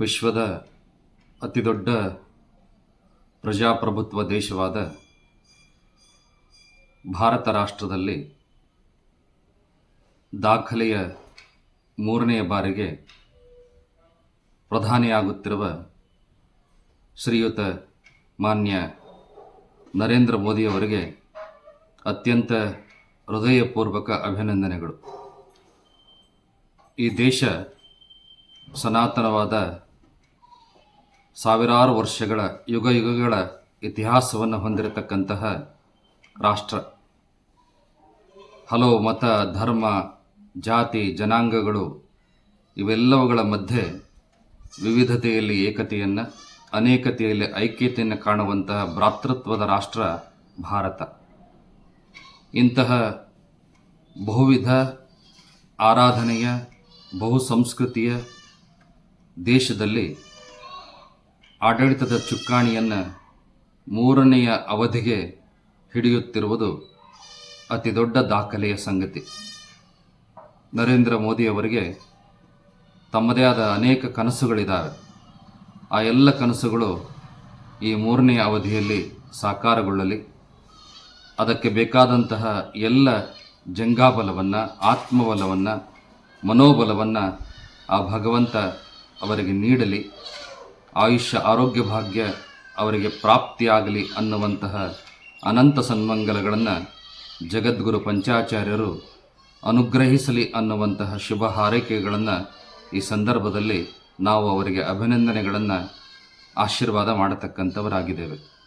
ವಿಶ್ವದ ಅತಿದೊಡ್ಡ ಪ್ರಜಾಪ್ರಭುತ್ವ ದೇಶವಾದ ಭಾರತ ರಾಷ್ಟ್ರದಲ್ಲಿ ದಾಖಲೆಯ ಮೂರನೆಯ ಬಾರಿಗೆ ಪ್ರಧಾನಿಯಾಗುತ್ತಿರುವ ಶ್ರೀಯುತ ಮಾನ್ಯ ನರೇಂದ್ರ ಮೋದಿಯವರಿಗೆ ಅತ್ಯಂತ ಹೃದಯಪೂರ್ವಕ ಅಭಿನಂದನೆಗಳು. ಈ ದೇಶ ಸನಾತನವಾದ ಸಾವಿರಾರು ವರ್ಷಗಳ ಯುಗ ಯುಗಗಳ ಇತಿಹಾಸವನ್ನು ಹೊಂದಿರತಕ್ಕಂತಹ ರಾಷ್ಟ್ರ. ಹಲವು ಮತ, ಧರ್ಮ, ಜಾತಿ, ಜನಾಂಗಗಳು ಇವೆಲ್ಲವುಗಳ ಮಧ್ಯೆ ವಿವಿಧತೆಯಲ್ಲಿ ಏಕತೆಯನ್ನು, ಅನೇಕತೆಯಲ್ಲಿ ಐಕ್ಯತೆಯನ್ನು ಕಾಣುವಂತಹ ಭ್ರಾತೃತ್ವದ ರಾಷ್ಟ್ರ ಭಾರತ. ಇಂತಹ ಬಹುವಿಧ ಆರಾಧನೆಯ, ಬಹುಸಂಸ್ಕೃತಿಯ ದೇಶದಲ್ಲಿ ಆಡಳಿತದ ಚುಕ್ಕಾಣಿಯನ್ನು ಮೂರನೆಯ ಅವಧಿಗೆ ಹಿಡಿಯುತ್ತಿರುವುದು ಅತಿ ದೊಡ್ಡ ದಾಖಲೆಯ ಸಂಗತಿ. ನರೇಂದ್ರ ಮೋದಿಯವರಿಗೆ ತಮ್ಮದೇ ಆದ ಅನೇಕ ಕನಸುಗಳಿದ್ದಾವೆ ಆ ಎಲ್ಲ ಕನಸುಗಳು ಈ ಮೂರನೆಯ ಅವಧಿಯಲ್ಲಿ ಸಾಕಾರಗೊಳ್ಳಲಿ. ಅದಕ್ಕೆ ಬೇಕಾದಂತಹ ಎಲ್ಲ ಜಂಗಾಬಲವನ್ನು, ಆತ್ಮಬಲವನ್ನು, ಮನೋಬಲವನ್ನು ಆ ಭಗವಂತ ಅವರಿಗೆ ನೀಡಲಿ. ಆಯುಷ್ಯ ಆರೋಗ್ಯ ಭಾಗ್ಯ ಅವರಿಗೆ ಪ್ರಾಪ್ತಿಯಾಗಲಿ ಅನ್ನುವಂತಹ ಅನಂತ ಸನ್ಮಂಗಲಗಳನ್ನು ಜಗದ್ಗುರು ಪಂಚಾಚಾರ್ಯರು ಅನುಗ್ರಹಿಸಲಿ ಅನ್ನುವಂತಹ ಶುಭ ಹಾರೈಕೆಗಳನ್ನು ಈ ಸಂದರ್ಭದಲ್ಲಿ ನಾವು ಅವರಿಗೆ ಅಭಿನಂದನೆಗಳನ್ನು ಆಶೀರ್ವಾದ ಮಾಡತಕ್ಕಂಥವರಾಗಿದ್ದೇವೆ.